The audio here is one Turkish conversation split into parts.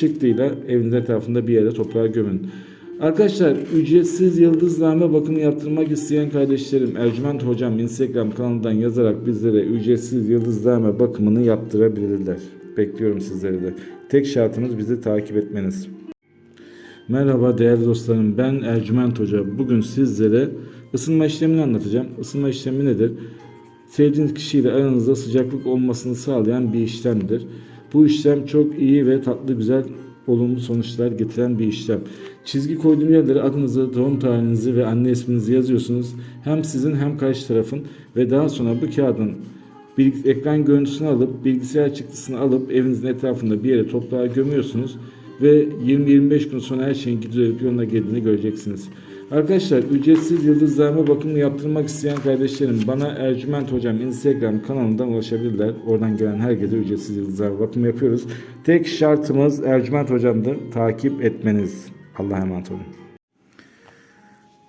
çıktıyla evinizin etrafında bir yere toprağa gömün. Arkadaşlar ücretsiz yıldızlame bakımı yaptırmak isteyen kardeşlerim Ercüment Hocam Instagram kanalından yazarak bizlere ücretsiz yıldızlame bakımını yaptırabilirler. Bekliyorum sizleri de. Tek şartımız bizi takip etmeniz. Merhaba değerli dostlarım ben Ercüment Hoca. Bugün sizlere ısınma işlemini anlatacağım. Isınma işlemi nedir? Sevdiğiniz kişiyle aranızda sıcaklık olmasını sağlayan bir işlemdir. Bu işlem çok iyi ve tatlı güzel olumlu sonuçlar getiren bir işlem. Çizgi koyduğum yerlere adınızı, doğum tarihinizi ve anne isminizi yazıyorsunuz. Hem sizin hem karşı tarafın ve daha sonra bu kağıdın ekran görüntüsünü alıp bilgisayar çıktısını alıp evinizin etrafında bir yere toprağa gömüyorsunuz ve 20-25 gün sonra her şeyin düzelip yoluna girdiğini göreceksiniz. Arkadaşlar ücretsiz yıldızlarma bakımını yaptırmak isteyen kardeşlerim bana Ercüment Hocam Instagram kanalından ulaşabilirler. Oradan gelen herkese ücretsiz yıldızlarma bakımı yapıyoruz. Tek şartımız Ercüment Hocam'dır. Takip etmeniz. Allah'a emanet olun.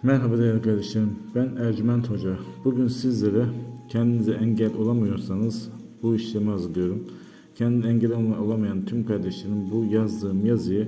Merhaba değerli kardeşlerim. Ben Ercüment Hoca. Bugün sizlere kendinize engel olamıyorsanız bu işlemi hazırlıyorum. Kendine engel olamayan tüm kardeşlerim bu yazdığım yazıyı